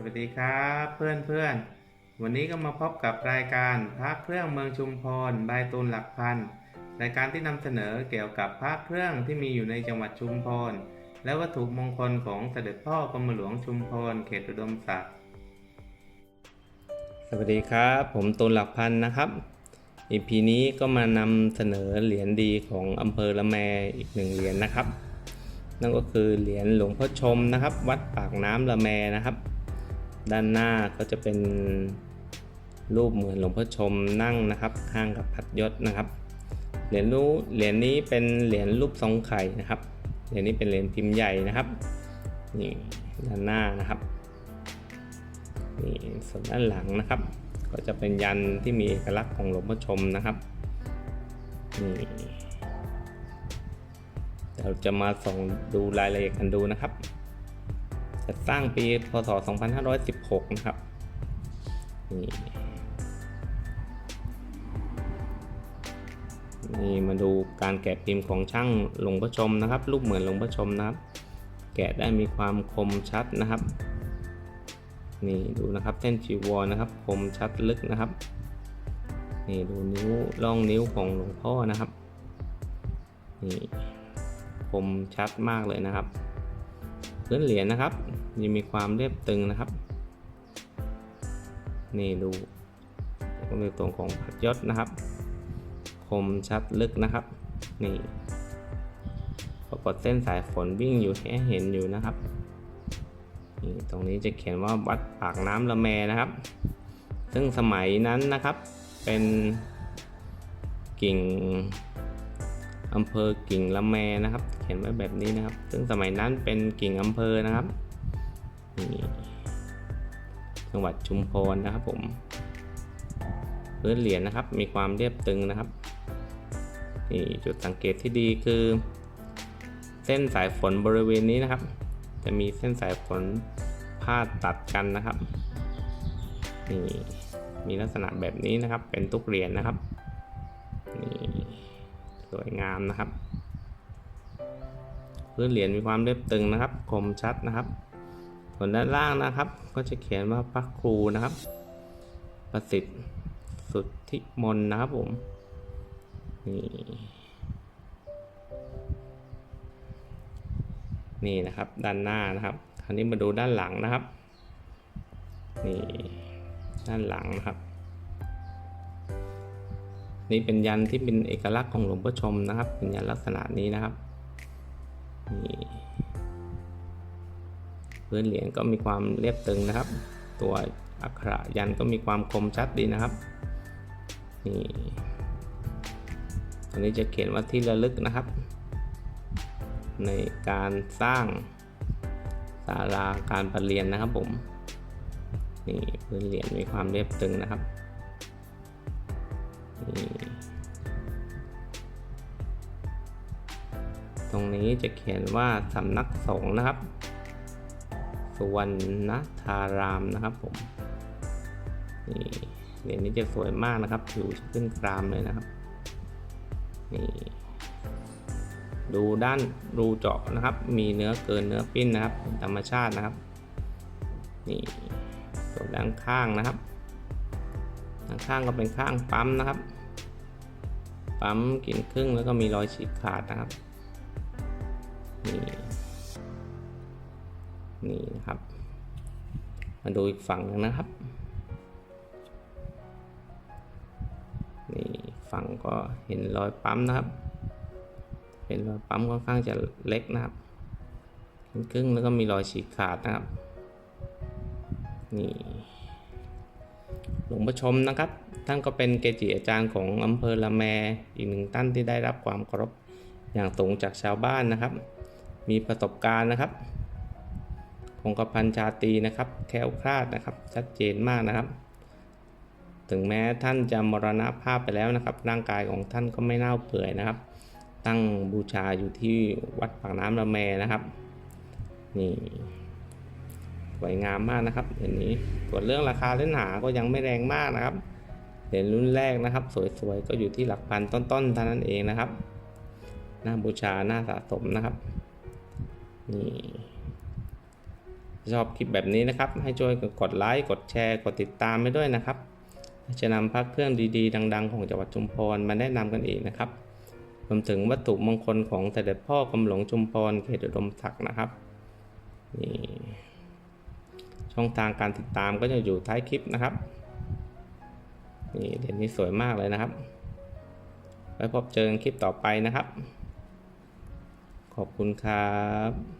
สวัสดีครับเพื่อนเพื่อนวันนี้ก็มาพบกับรายการพระเครื่องเมืองชุมพรบายตูนหลักพันรายการที่นำเสนอเกี่ยวกับพระเครื่องที่มีอยู่ในจังหวัดชุมพรและวัตถุมงคลของเสด็จพ่อกรมหลวงชุมพรเขตอุดมศักดิ์สวัสดีครับ ผมตูนหลักพันนะครับ EP นี้ก็มานำเสนอเหรียญดีของอำเภอละแมอีกหนึ่งเหรียญนะครับ นั่นก็คือเหรียญหลวงพ่อชมนะครับ วัดปากน้ำละแมนะครับ ด้านหน้าก็จะเป็นรูปเหมือนหลวงพ่อชมนั่งนะครับข้างกับพัดยศนะครับเหรียญรู้เหรียญนี้เป็นเหรียญรูปทรงไข่นะครับเหรียญนี้เป็นเหรียญพิมพ์ใหญ่นะครับนี่ด้านหน้านะครับนี่ส่วนด้านหลังนะครับ ก็จะเป็นยันที่มีเอกลักษณ์ของหลวงพ่อชมนะครับนี่เราจะมาส่องดูรายละเอียดกันดูนะครับ จัดสร้างปีพศ 2516 นะครับนี่นี่มาดูการแกะพิมพ์ของช่างหลวงพ่อชมนะครับ รูปเหมือนหลวงพ่อชมนะครับ แกะได้มีความคมชัดนะครับ นี่ดูนะครับเส้นจีวรนะครับ คมชัดลึกนะครับ นี่ดูนิ้วร่องนิ้วของหลวงพ่อนะครับ นี่คมชัดมากเลยนะครับ พื้นเหรียญนะครับยังมีความเรียบตึงนะครับ นี่ดูก็ในตรงของพัดยศนะครับ คมชัดลึกนะครับ นี่ปรากฏเส้นสายฝนวิ่งอยู่ให้เห็นอยู่นะครับนี่ตรงนี้จะเขียนว่าวัดปากน้ำละแมนะครับ ซึ่งสมัยนั้นนะครับเป็นกิ่ง อำเภอกิ่งละแมนะครับ เขียนไว้แบบนี้นะครับ ซึ่งสมัยนั้นเป็นกิ่งอำเภอนะครับนี่จังหวัดชุมพรนะครับผมพื้นเหรียญนะครับ มีความเรียบตึงนะครับนี่จุดสังเกตที่ดีคือ เส้นสายฝนบริเวณนี้นะครับ จะมีเส้นสายฝนพาดตัดกันนะครับนี่มีลักษณะแบบนี้นะครับ เป็นตุกเหรียญนะครับนี่ สวยงามนะครับ พื้นเหรียญมีความเรียบตึงนะครับ คมชัดนะครับ ส่วนด้านล่างนะครับ ก็จะเขียนว่าพระครูนะครับ ประสิทธิ์สุทธิมนต์นะครับผมนี่นี่นะครับด้านหน้านะครับคราวนี้มาดูด้านหลังนะครับ นี่ด้านหลังนะครับ นี่เป็นยันที่เป็นเอกลักษณ์ของหลวงพ่อชมนะครับ เป็นยันลักษณะนี้นะครับนี่พื้นเหรียญก็มีความเรียบตึงนะครับ ตัวอักขระยันก็มีความคมชัดดีนะครับนี่ตรงนี้จะเขียนว่าที่ระลึกนะครับ ในการสร้างศาลาการประเรียนนะครับผมนี่พื้นเหรียญมีความเรียบตึงนะครับ ตรงนี้จะเขียนว่าสำนักสงฆ์นะครับ สวรรณธารามนะครับผม นี่เหรียญนี้จะสวยมากนะครับ ผิวจะขึ้นกรามเลยนะครับ นี่ ดูด้านรูเจาะนะครับ มีเนื้อเกินเนื้อปิ้นนะครับเป็นธรรมชาตินะครับ นี่ส่วนด้านข้างนะครับ ข้างก็เป็นข้างปั๊มนะครับ ปั๊มกินครึ่งแล้วก็มีรอยฉีกขาดนะครับ นี่นี่นะครับ มาดูอีกฝั่งหนึงนะครับ นี่ฝั่งก็เห็นรอยปั๊มนะครับเป็นรอยปั๊มค่อนข้างจะเล็กนะครับครึ่งแล้วก็มีรอยฉีกขาดนะครับ นี่ หลวงพ่อชมนะครับ ท่านก็เป็นเกจิอาจารย์ของอำเภอละแม อีกหนึ่งท่านที่ได้รับความเคารพอย่างสูงจากชาวบ้านนะครับ มีประสบการณ์นะครับคงกระพันชาตีนะครับแค้วคลาดนะครับ ชัดเจนมากนะครับ ถึงแม้ท่านจะมรณภาพไปแล้วนะครับ ร่างกายของท่านก็ไม่เน่าเปื่อยนะครับ ตั้งบูชาอยู่ที่วัดปากน้ำละแมนะครับ นี่ สวยงามมากนะครับเหรียญนี้ส่วนเรื่องราคาเล่นหาก็ยังไม่แรงมากนะครับเหรียญรุ่นแรกนะครับ สวยๆก็อยู่ที่หลักพันต้นๆเท่านั้นเองนะครับหน้าบูชาหน้าสะสมนะครับนี่ชอบคลิปแบบนี้นะครับ ให้ช่วยกดไลค์กดแชร์ กดติดตามไปด้วยนะครับ จะนำพระเครื่องดีๆ ดัง ๆ ของจังหวัดชุมพรมาแนะนำกันอีกนะครับรวมถึงวัตถุมงคลของเสด็จพ่อกำหลวงชุมพรเขตอุดมศักดิ์นะครับนี่ ช่องทางการติดตามก็จะอยู่ท้ายคลิปนะครับนี่เด่นนี้สวยมากเลยนะครับ ไว้พบเจอกันคลิปต่อไปนะครับ ขอบคุณครับ